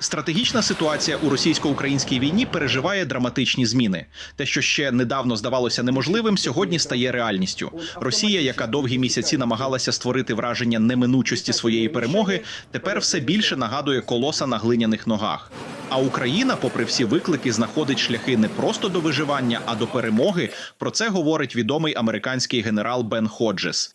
Стратегічна ситуація у російсько-українській війні переживає драматичні зміни. Те, що ще недавно здавалося неможливим, сьогодні стає реальністю. Росія, яка довгі місяці намагалася створити враження неминучості своєї перемоги, тепер все більше нагадує колоса на глиняних ногах. А Україна, попри всі виклики, знаходить шляхи не просто до виживання, а до перемоги. Про це говорить відомий американський генерал Бен Ходжес.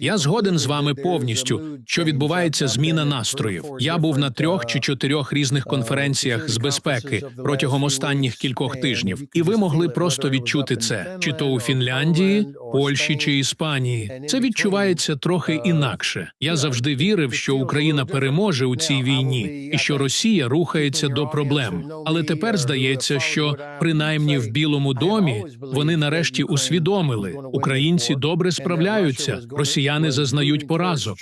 Я згоден з вами повністю, що відбувається зміна настроїв. Я був на трьох чи чотирьох різних конференціях з безпеки протягом останніх кількох тижнів, і ви могли просто відчути це, чи то у Фінляндії, Польщі чи Іспанії. Це відчувається трохи інакше. Я завжди вірив, що Україна переможе у цій війні, і що Росія рухається до проблем. Але тепер здається, що принаймні в Білому домі вони нарешті усвідомили, українці добре справляються, росіяни зазнають поразок.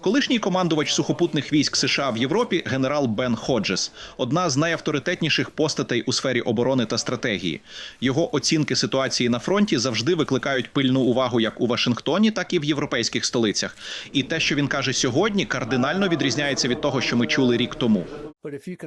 Колишній командувач сухопутних військ США в Європі генерал Бен Ходжес одна з найавторитетніших постатей у сфері оборони та стратегії. Його оцінки ситуації на фронті завжди викликають пильну увагу як у Вашингтоні, так і в європейських столицях. І те, що він каже сьогодні, кардинально відрізняється від того, що ми чули рік тому.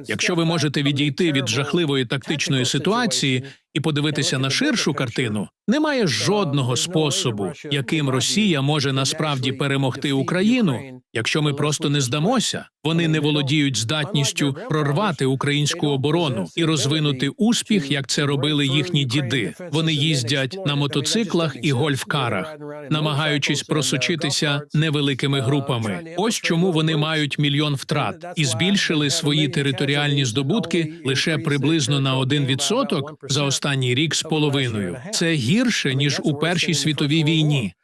Якщо ви можете відійти від жахливої тактичної ситуації і подивитися на ширшу картину, немає жодного способу, яким Росія може насправді перемогти Україну, якщо ми просто не здамося. Вони не володіють здатністю прорвати українську оборону і розвинути успіх, як це робили їхні діди. Вони їздять на мотоциклах і гольфкарах, намагаючись просочитися невеликими групами. Ось чому вони мають мільйон втрат і збільшили свої територіальні здобутки лише приблизно на 1% за останній рік з половиною. Це гірше ніж у першій світовій війні.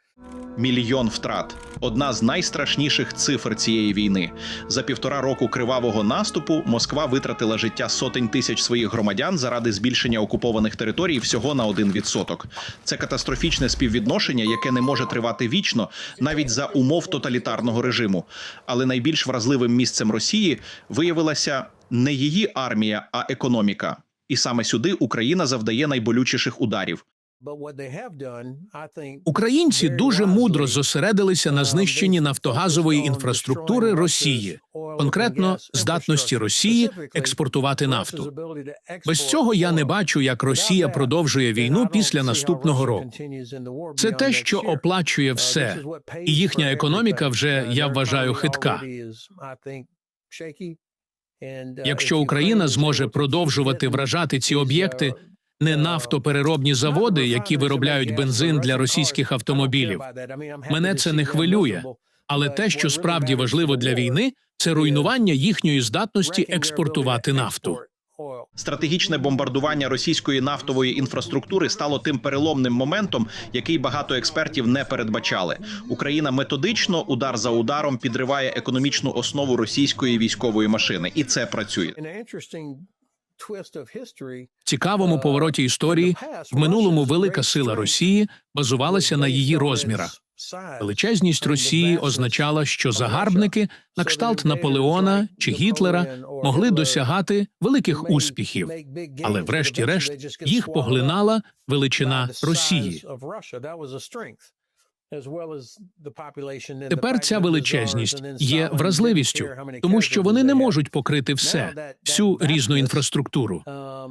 Мільйон втрат одна з найстрашніших цифр цієї війни. За півтора року кривавого наступу Москва витратила життя сотень тисяч своїх громадян заради збільшення окупованих територій всього на 1%. Це катастрофічне співвідношення, яке не може тривати вічно, навіть за умов тоталітарного режиму. Але найбільш вразливим місцем Росії виявилася не її армія, а економіка. І саме сюди Україна завдає найболючіших ударів. Українці дуже мудро зосередилися на знищенні нафтогазової інфраструктури Росії, конкретно здатності Росії експортувати нафту. Без цього я не бачу, як Росія продовжує війну після наступного року. Це те, що оплачує все, і їхня економіка вже я вважаю хитка. Якщо Україна зможе продовжувати вражати ці об'єкти, не нафтопереробні заводи, які виробляють бензин для російських автомобілів. Мене це не хвилює. Але те, що справді важливо для війни, це руйнування їхньої здатності експортувати нафту. Стратегічне бомбардування російської нафтової інфраструктури стало тим переломним моментом, який багато експертів не передбачали. Україна методично, удар за ударом, підриває економічну основу російської військової машини, і це працює. Цікавому повороті історії в минулому велика сила Росії базувалася на її розмірах. Величезність Росії означала, що загарбники на кшталт Наполеона чи Гітлера могли досягати великих успіхів, але врешті-решт їх поглинала величина Росії. Тепер ця величезність є вразливістю, тому що вони не можуть покрити все, всю різну інфраструктуру.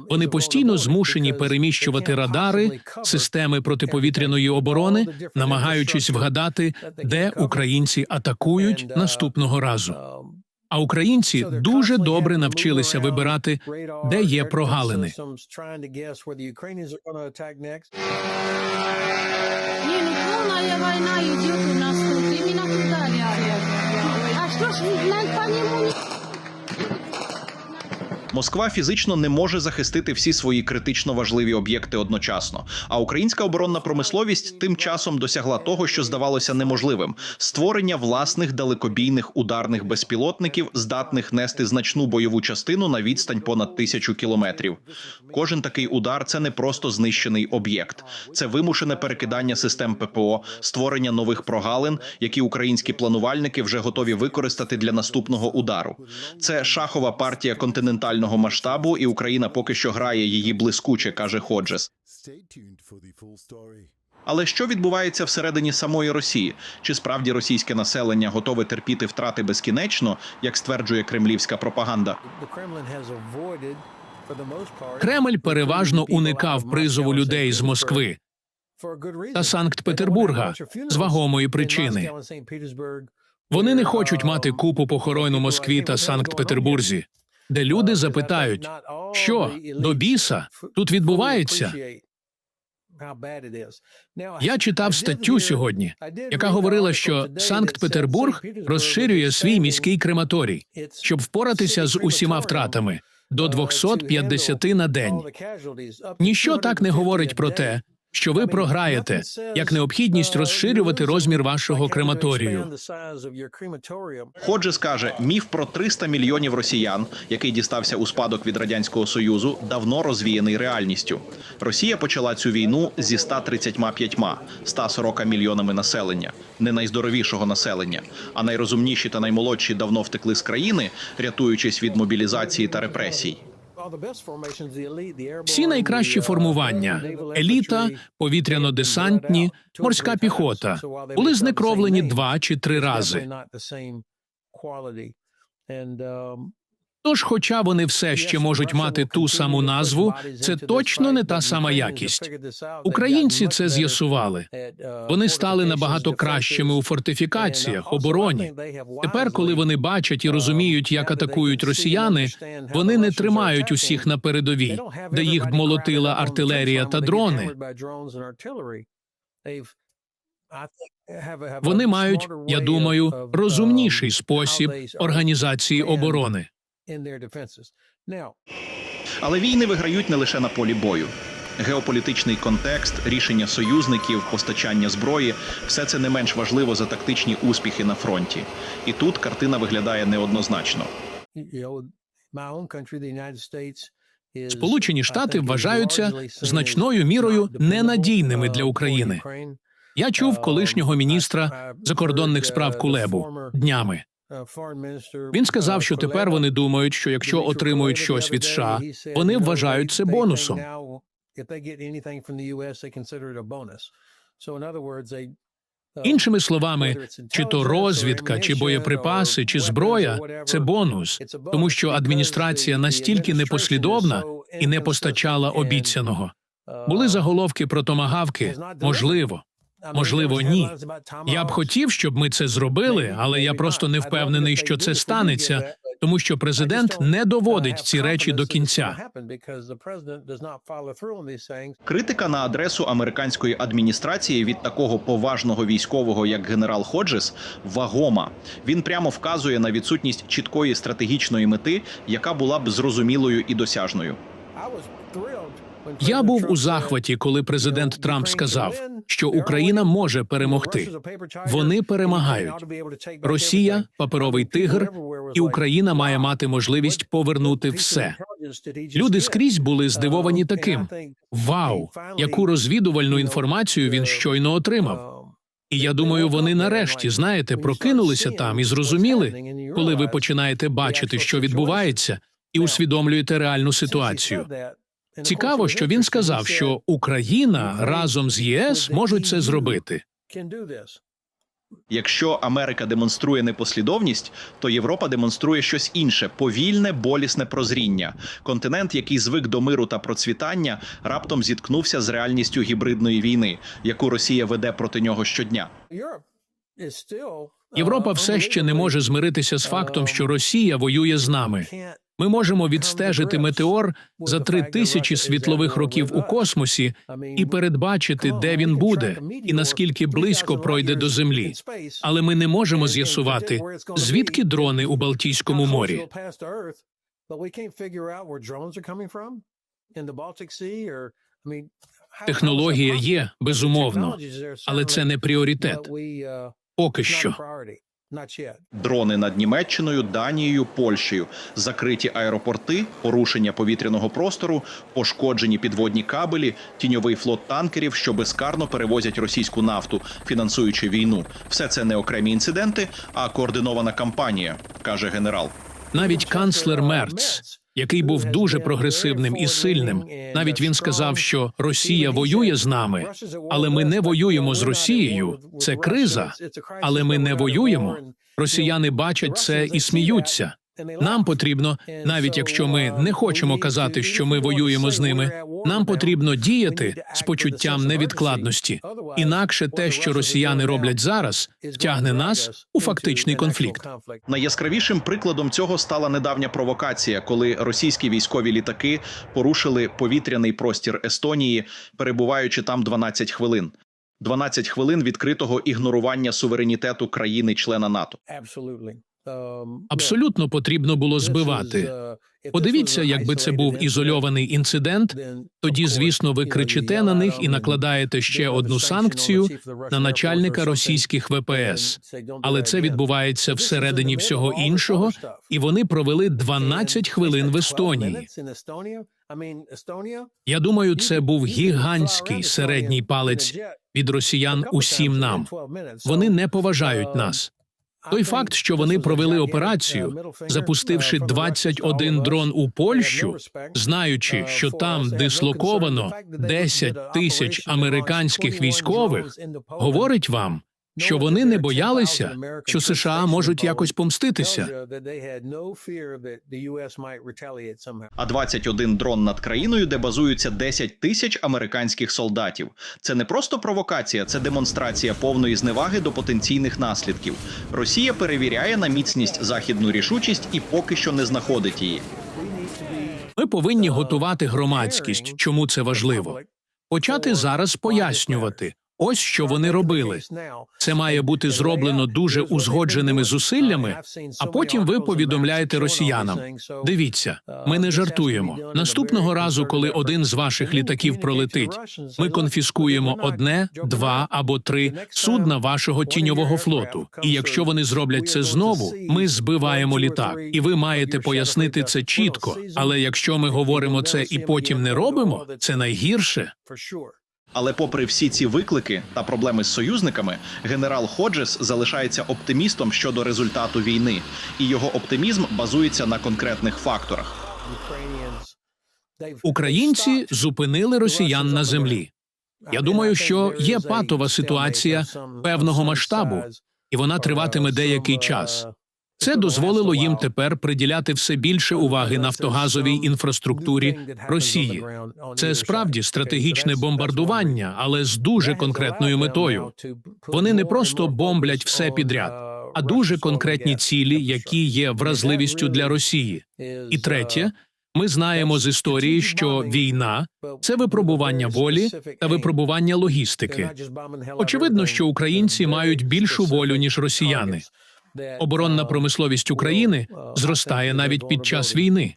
Вони постійно змушені переміщувати радари, системи протиповітряної оборони, намагаючись вгадати, де українці атакують наступного разу. А українці дуже добре навчилися вибирати, де є прогалини. Не, ну война идет у нас тут, именно туда летят. А що ж по не... Москва фізично не може захистити всі свої критично важливі об'єкти одночасно. А українська оборонна промисловість тим часом досягла того, що здавалося неможливим: створення власних далекобійних ударних безпілотників, здатних нести значну бойову частину на відстань понад тисячу кілометрів. Кожен такий удар це не просто знищений об'єкт, це вимушене перекидання систем ППО, створення нових прогалин, які українські планувальники вже готові використати для наступного удару. Це шахова партія континентального масштабу, і Україна поки що грає її блискуче, каже Ходжес. Але що відбувається всередині самої Росії? Чи справді російське населення готове терпіти втрати безкінечно, як стверджує кремлівська пропаганда? Кремль переважно уникав призову людей з Москви та Санкт-Петербурга з вагомої причини. Вони не хочуть мати купу похорон у Москві та Санкт-Петербурзі, де люди запитають, що до біса тут відбувається. Я читав статтю сьогодні, яка говорила, що Санкт-Петербург розширює свій міський крематорій, щоб впоратися з усіма втратами до 250 на день. Ніщо так не говорить про те, що ви програєте, як необхідність розширювати розмір вашого крематорію. Ходжес каже, міф про 300 мільйонів росіян, який дістався у спадок від радянського союзу, давно розвіяний реальністю. Росія почала цю війну зі 135 140 мільйонами населення, не найздоровішого населення. А найрозумніші та наймолодші давно втекли з країни, рятуючись від мобілізації та репресій. Всі найкращі формування еліта, повітряно-десантні, морська піхота були знекровлені два чи три рази. Тож, хоча вони все ще можуть мати ту саму назву, це точно не та сама якість. Українці це з'ясували. Вони стали набагато кращими у фортифікаціях, обороні. Тепер, коли вони бачать і розуміють, як атакують росіяни, вони не тримають усіх на передовій, де їх б молотила артилерія та дрони. Вони мають, я думаю, розумніший спосіб організації оборони. Але війни виграють не лише на полі бою. Геополітичний контекст, рішення союзників, постачання зброї все це не менш важливо за тактичні успіхи на фронті. І тут картина виглядає неоднозначно. Сполучені Штати вважаються значною мірою ненадійними для України. Я чув колишнього міністра закордонних справ Кулебу днями. Він сказав, що тепер вони думають, що якщо отримують щось від США, вони вважають це бонусом. Іншими словами, чи то розвідка, чи боєприпаси, чи зброя це бонус, тому що адміністрація настільки непослідовна і не постачала обіцяного. Були заголовки про томагавки. Можливо, можливо, ні. Я б хотів, щоб ми це зробили, але я просто не впевнений, що це станеться, тому що президент не доводить ці речі до кінця. Критика на адресу американської адміністрації від такого поважного військового, як генерал Ходжес, вагома. Він прямо вказує на відсутність чіткої стратегічної мети, яка була б зрозумілою і досяжною. Я був у захваті, коли президент Трамп сказав, що Україна може перемогти. Вони перемагають. Росія паперовий тигр, і Україна має мати можливість повернути все. Люди скрізь були здивовані таким: вау, яку розвідувальну інформацію він щойно отримав. І я думаю, вони нарешті, знаєте, прокинулися там і зрозуміли, коли ви починаєте бачити, що відбувається, і усвідомлюєте реальну ситуацію. Цікаво, що він сказав, що Україна разом з ЄС можуть це зробити. Якщо Америка демонструє непослідовність, то Європа демонструє щось інше повільне, болісне прозріння. Континент, який звик до миру та процвітання, раптом зіткнувся з реальністю гібридної війни, яку Росія веде проти нього щодня. Європа все ще не може змиритися з фактом, що Росія воює з нами. Ми можемо відстежити метеор за три тисячі світлових років у космосі і передбачити, де він буде і наскільки близько пройде до землі. Але ми не можемо з'ясувати, звідки дрони у Балтійському морі. Технологія є безумовно, але це не пріоритет. Поки що. Дрони над Німеччиною, Данією, Польщею, закриті аеропорти, порушення повітряного простору, пошкоджені підводні кабелі, тіньовий флот танкерів, що безкарно перевозять російську нафту, фінансуючи війну. Все це не окремі інциденти, а координована кампанія, каже генерал. Навіть канцлер Мерц який був дуже прогресивним і сильним. Навіть він сказав, що Росія воює з нами, але ми не воюємо з Росією. Це криза, але ми не воюємо. Росіяни бачать це і сміються. Нам потрібно, навіть якщо ми не хочемо казати, що ми воюємо з ними, нам потрібно діяти з почуттям невідкладності. Інакше те, що росіяни роблять зараз, втягне нас у фактичний конфлікт. Найяскравішим прикладом цього стала недавня провокація, коли російські військові літаки порушили повітряний простір Естонії, перебуваючи там 12 хвилин. 12 хвилин відкритого ігнорування суверенітету країни-члена НАТО. Абсолютно потрібно було збивати. Подивіться, якби це був ізольований інцидент. Тоді, звісно, ви кричите на них і накладаєте ще одну санкцію на начальника російських ВПС. Але це відбувається всередині всього іншого, і вони провели 12 хвилин в Естонії. Я думаю, це був гігантський середній палець від росіян усім нам. Вони не поважають нас. Той факт, що вони провели операцію, запустивши 21 дрон у Польщу, знаючи, що там дислоковано 10 тисяч американських військових, говорить вам, що вони не боялися, що США можуть якось помститися. А 21 дрон над країною, де базуються 10 тисяч американських солдатів. Це не просто провокація, це демонстрація повної зневаги до потенційних наслідків. Росія перевіряє на міцність західну рішучість і поки що не знаходить її. Ми повинні готувати громадськість. Чому це важливо? Почати зараз пояснювати. Ось що вони робили. Це має бути зроблено дуже узгодженими зусиллями. А потім ви повідомляєте росіянам: дивіться, ми не жартуємо. Наступного разу, коли один з ваших літаків пролетить, ми конфіскуємо одне, два або три судна вашого тіньового флоту. І якщо вони зроблять це знову, ми збиваємо літак. І ви маєте пояснити це чітко. Але якщо ми говоримо це і потім не робимо, це найгірше. Але, попри всі ці виклики та проблеми з союзниками, генерал Ходжес залишається оптимістом щодо результату війни, і його оптимізм базується на конкретних факторах. Українці зупинили росіян на землі. Я думаю, що є патова ситуація певного масштабу, і вона триватиме деякий час. Це дозволило їм тепер приділяти все більше уваги нафтогазовій інфраструктурі Росії. Це справді стратегічне бомбардування, але з дуже конкретною метою. Вони не просто бомблять все підряд, а дуже конкретні цілі, які є вразливістю для Росії. І третє, ми знаємо з історії, що війна це випробування волі та випробування логістики. Очевидно, що українці мають більшу волю ніж росіяни. Оборонна промисловість України зростає навіть під час війни.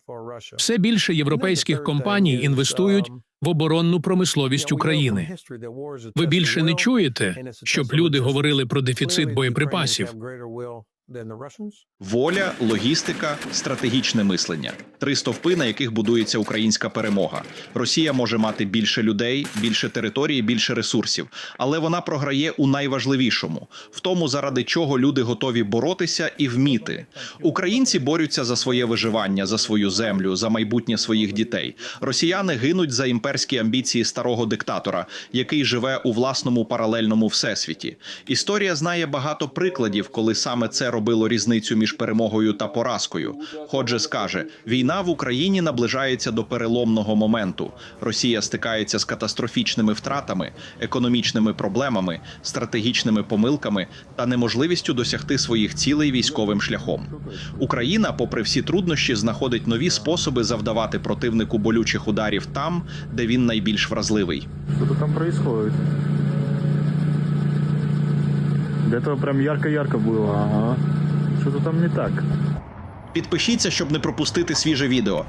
Все більше європейських компаній інвестують в оборонну промисловість України. Ви більше не чуєте, щоб люди говорили про дефіцит боєприпасів. Воля, логістика, стратегічне мислення три стовпи, на яких будується українська перемога. Росія може мати більше людей, більше території, більше ресурсів, але вона програє у найважливішому в тому, заради чого люди готові боротися і вміти. Українці борються за своє виживання, за свою землю, за майбутнє своїх дітей. Росіяни гинуть за імперські амбіції старого диктатора, який живе у власному паралельному всесвіті. Історія знає багато прикладів, коли саме це робило різницю між перемогою та поразкою. Ходжес каже, війна в Україні наближається до переломного моменту. Росія стикається з катастрофічними втратами, економічними проблемами, стратегічними помилками та неможливістю досягти своїх цілей військовим шляхом. Україна, попри всі труднощі, знаходить нові способи завдавати противнику болючих ударів там, де він найбільш вразливий. Что-то там происходит. До этого прям ярко-ярко было. Ага. Что-то там не так. Підпишіться, щоб не пропустити свіже відео.